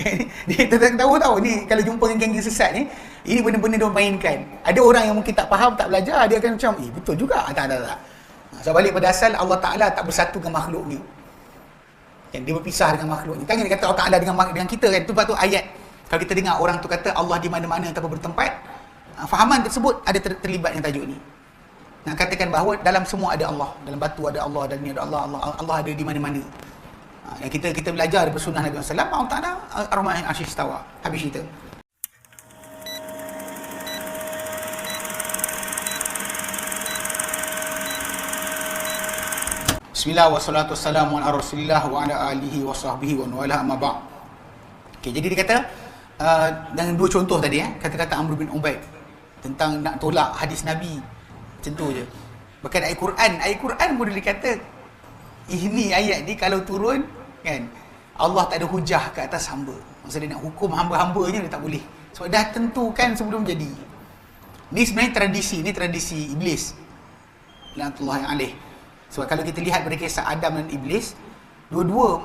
dia tak tahu tahu ni kalau jumpa dengan geng-geng sesat ni ini benda-benda dia mainkan. Ada orang yang mungkin tak faham tak belajar dia akan macam eh betul juga. Tak tak tak. So balik pada asal Allah Ta'ala tak bersatu dengan makhluk ni. Yang dia berpisah dengan makhluk ni. Kan dia kata Allah Ta'ala dengan, dengan kita kan? Tu tu ayat. Kalau kita dengar orang tu kata Allah di mana-mana tanpa bertempat ah, fahaman tersebut ada ter, terlibat dengan tajuk ni. Nak katakan bahawa dalam semua ada Allah. Dalam batu ada Allah dan ni ada Allah Allah, Allah ada di mana-mana Ha, yang kita kita belajar daripada sunnah Nabi SAW Allah Ta'ala Ar-Rahman Asyik Istawa habis cerita. Salatu wassalamu ala rasulillah wa ala alihi wa sahbihi okay, jadi dia kata uh, dengan dua contoh tadi eh, kata-kata Amr bin Ubaid tentang nak tolak hadis Nabi. Macam tu je. Bahkan ayat Quran ayat Quran pun dia kata ini ayat ni kalau turun kan Allah tak ada hujah ke atas hamba. Maksudnya nak hukum hamba-hambanya dia tak boleh. Sebab dah tentukan sebelum jadi. Ni sebenarnya tradisi ni tradisi iblis. Lanatullah yang alih sebab kalau kita lihat pada kisah Adam dan Iblis dua-dua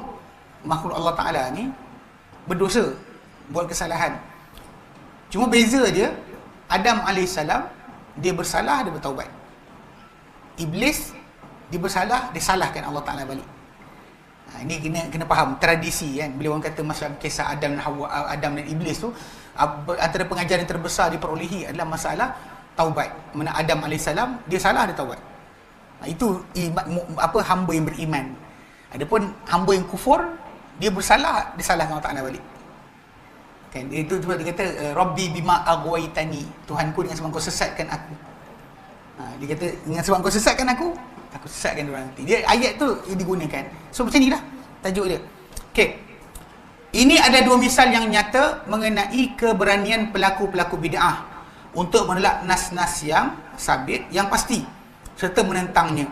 makhluk Allah Ta'ala ni berdosa buat kesalahan. Cuma beza dia Adam AS dia bersalah dia bertaubat. Iblis dia bersalah dia salahkan Allah Ta'ala balik Ha, ini kena kena faham tradisi kan bila orang kata macam kisah Adam dan Hawa Adam dan Iblis tu antara pengajaran terbesar diperolehi adalah masalah taubat. Mana Adam AS dia salah dia taubat. Ha, itu apa hamba yang beriman. Adapun hamba yang kufur dia bersalah dia salah Allah Taala balik. Kan itu tu dia kata eh, Rabbi bima aghwaytani. Tuhanku dengan sebab kau sesatkan aku. Ha, dia kata dengan sebab kau sesatkan aku sesatkan dia nanti. Dia ayat tu digunakan. So macam ni lah tajuk dia. Okey. Ini ada dua misal yang nyata mengenai keberanian pelaku-pelaku bid'ah untuk menolak nas-nas yang sabit yang pasti serta menentangnya.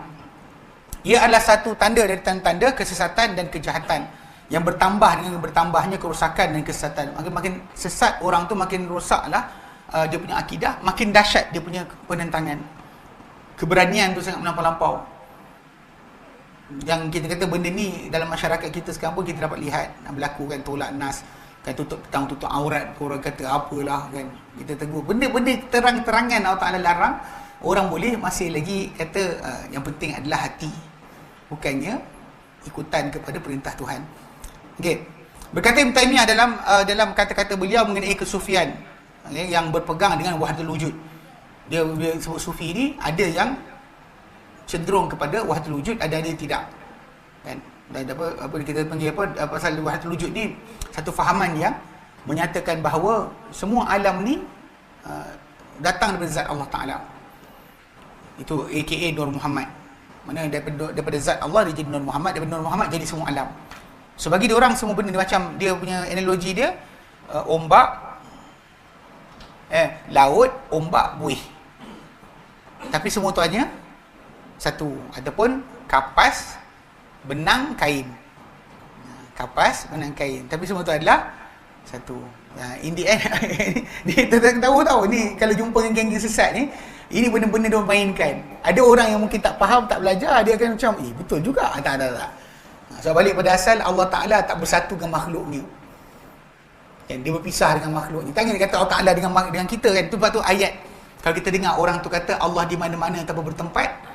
Ia adalah satu tanda dari tanda-tanda kesesatan dan kejahatan yang bertambah dengan bertambahnya kerosakan dan kesesatan. Makin makin sesat orang tu makin rosaklah uh, dia punya akidah, makin dahsyat dia punya penentangan. Keberanian tu sangat melampau-lampau yang kita kata benda ni dalam masyarakat kita sekarang pun kita dapat lihat berlaku kan tolak nas kan tutup petang tutup aurat orang kata apalah kan. Kita tegur. Benda-benda terang-terangan Allah Ta'ala larang orang boleh masih lagi kata uh, yang penting adalah hati. Bukannya ikutan kepada perintah Tuhan. Okay. berkata Ibn Taymiyah dalam uh, dalam kata-kata beliau mengenai kesufian okay, yang berpegang dengan wahdatul wujud. Dia, dia sebut sufi ni ada yang cenderung kepada wahdatul wujud ada ada tidak. Kan? Dan apa apa kita panggil apa pasal wahdatul wujud ni satu fahaman yang menyatakan bahawa semua alam ni uh, datang daripada zat Allah Taala. Itu aka Nur Muhammad. Mana daripada daripada zat Allah dia jadi Nur Muhammad daripada Nur Muhammad jadi semua alam. So bagi dia orang semua benda ni macam dia punya analogi dia uh, ombak eh laut ombak buih. Tapi semua tu hanya satu ataupun kapas benang kain. Kapas benang kain. Tapi semua tu adalah satu. Uh, in the end dia tak tahu tahu ni kalau jumpa dengan geng-geng sesat ni ini benda-benda dia mainkan. Ada orang yang mungkin tak faham tak belajar dia akan macam eh betul juga. Ah, tak tak tak. So balik pada asal Allah Ta'ala tak bersatu dengan makhluk ni. Kan dia berpisah dengan makhluk ni. Tanya dia kata Allah Ta'ala dengan, dengan kita kan. Tu sebab tu ayat kalau kita dengar orang tu kata Allah di mana-mana tanpa bertempat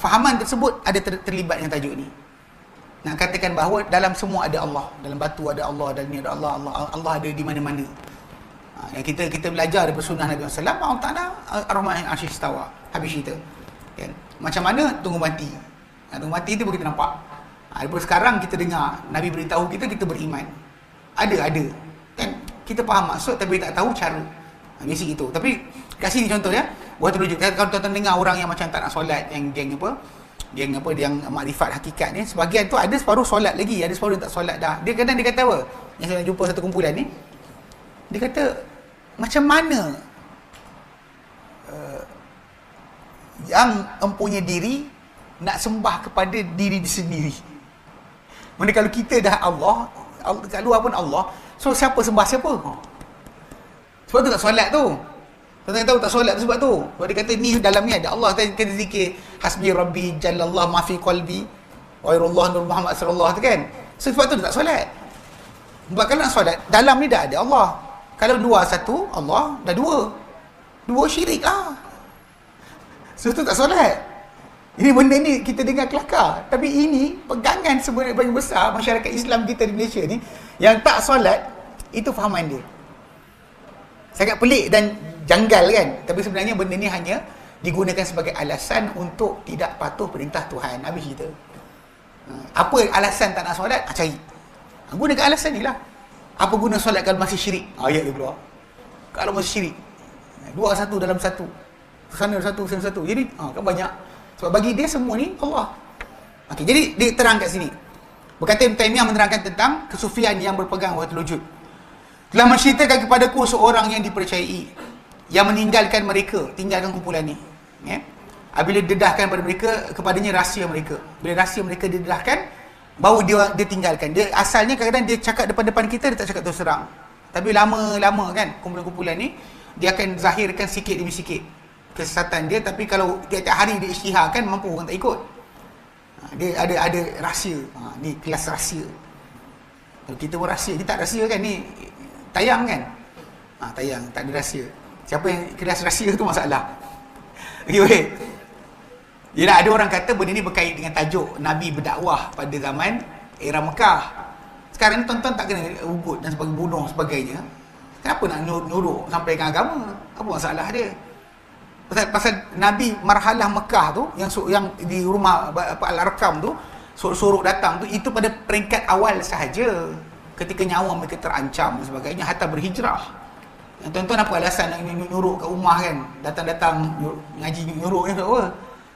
fahaman tersebut ada ter, terlibat dengan tajuk ni. Nak katakan bahawa dalam semua ada Allah. Dalam batu ada Allah dan ni ada Allah Allah, Allah ada di mana-mana. Ha, yang kita kita belajar daripada sunnah Nabi SAW Allah Ta'ala Ar-Rahman Asyik Istawa. Habis cerita. Kan? macam mana tunggu mati? Ha, tunggu mati tu pun kita nampak. Ha, daripada sekarang kita dengar Nabi beritahu kita kita beriman. Ada ada. Kan? Kita faham maksud tapi tak tahu cara. Ha, basic itu. Tapi kasih ni contoh ya Buat rujuk. Kalau tuan-tuan dengar orang yang macam tak nak solat, yang geng apa, geng apa, yang makrifat hakikat ni, sebagian tu ada separuh solat lagi, ada separuh yang tak solat dah. Dia kadang dia kata apa? Yang saya jumpa satu kumpulan ni, dia kata, macam mana uh, yang mempunyai diri nak sembah kepada diri sendiri. Mana kalau kita dah Allah, kat luar pun Allah, so siapa sembah siapa? Sebab tu tak solat tu. Tuan-tuan tahu tak solat sebab tu. Sebab dia kata ni dalam ni ada Allah kata zikir hasbi rabbi jalallah ma fi qalbi wa irullah nur Muhammad sallallahu tu kan. So, sebab tu dia tak solat. Sebab kalau nak solat, dalam ni dah ada Allah. Kalau dua satu, Allah dah dua. Dua syirik lah. So tu tak solat. Ini benda ni kita dengar kelakar. Tapi ini pegangan sebenarnya paling besar masyarakat Islam kita di Malaysia ni yang tak solat, itu fahaman dia. Sangat pelik dan janggal kan. Tapi sebenarnya benda ni hanya digunakan sebagai alasan untuk tidak patuh perintah Tuhan. Habis cerita. Ha, apa alasan tak nak solat? Ha, cari. Ha, gunakan alasan ni lah. Apa guna solat kalau masih syirik? Ayat dia keluar. Kalau masih syirik. Dua satu dalam satu. Sana satu, sana satu. Jadi, ha, kan banyak. Sebab bagi dia semua ni Allah. Okey, jadi dia terang kat sini. Berkata Ibn Taymiyah menerangkan tentang kesufian yang berpegang wahdatul wujud. Telah menceritakan kepadaku seorang yang dipercayai yang meninggalkan mereka, tinggalkan kumpulan ni. Ya. Apabila dedahkan pada mereka kepadanya rahsia mereka. Bila rahsia mereka didedahkan, baru dia dia tinggalkan. Dia asalnya kadang-kadang dia cakap depan-depan kita dia tak cakap terus terang. Tapi lama-lama kan kumpulan-kumpulan ni dia akan zahirkan sikit demi sikit kesesatan dia tapi kalau tiap-tiap hari dia isytiharkan mampu orang tak ikut ha, dia ada ada rahsia ha, ni kelas rahsia kalau kita pun rahsia kita tak rahsia kan ni tayang kan ha, tayang tak ada rahsia siapa yang kelas rahsia tu masalah ok baik Yelah, ada orang kata benda ni berkait dengan tajuk Nabi berdakwah pada zaman era Mekah. Sekarang ni tuan-tuan tak kena ugut dan sebagainya, bunuh sebagainya. Kenapa nak nuruk sampaikan agama? Apa masalah dia? pasal, pasal Nabi marhalah Mekah tu yang yang di rumah apa Al-Arkam tu suruh-suruh datang tu itu pada peringkat awal sahaja ketika nyawa mereka terancam dan sebagainya hatta berhijrah tuan-tuan apa alasan nak nyuruh kat rumah kan? Datang-datang ngaji nyuruh ni apa?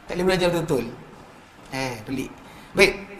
Tak boleh belajar betul-betul. Eh pelik. Baik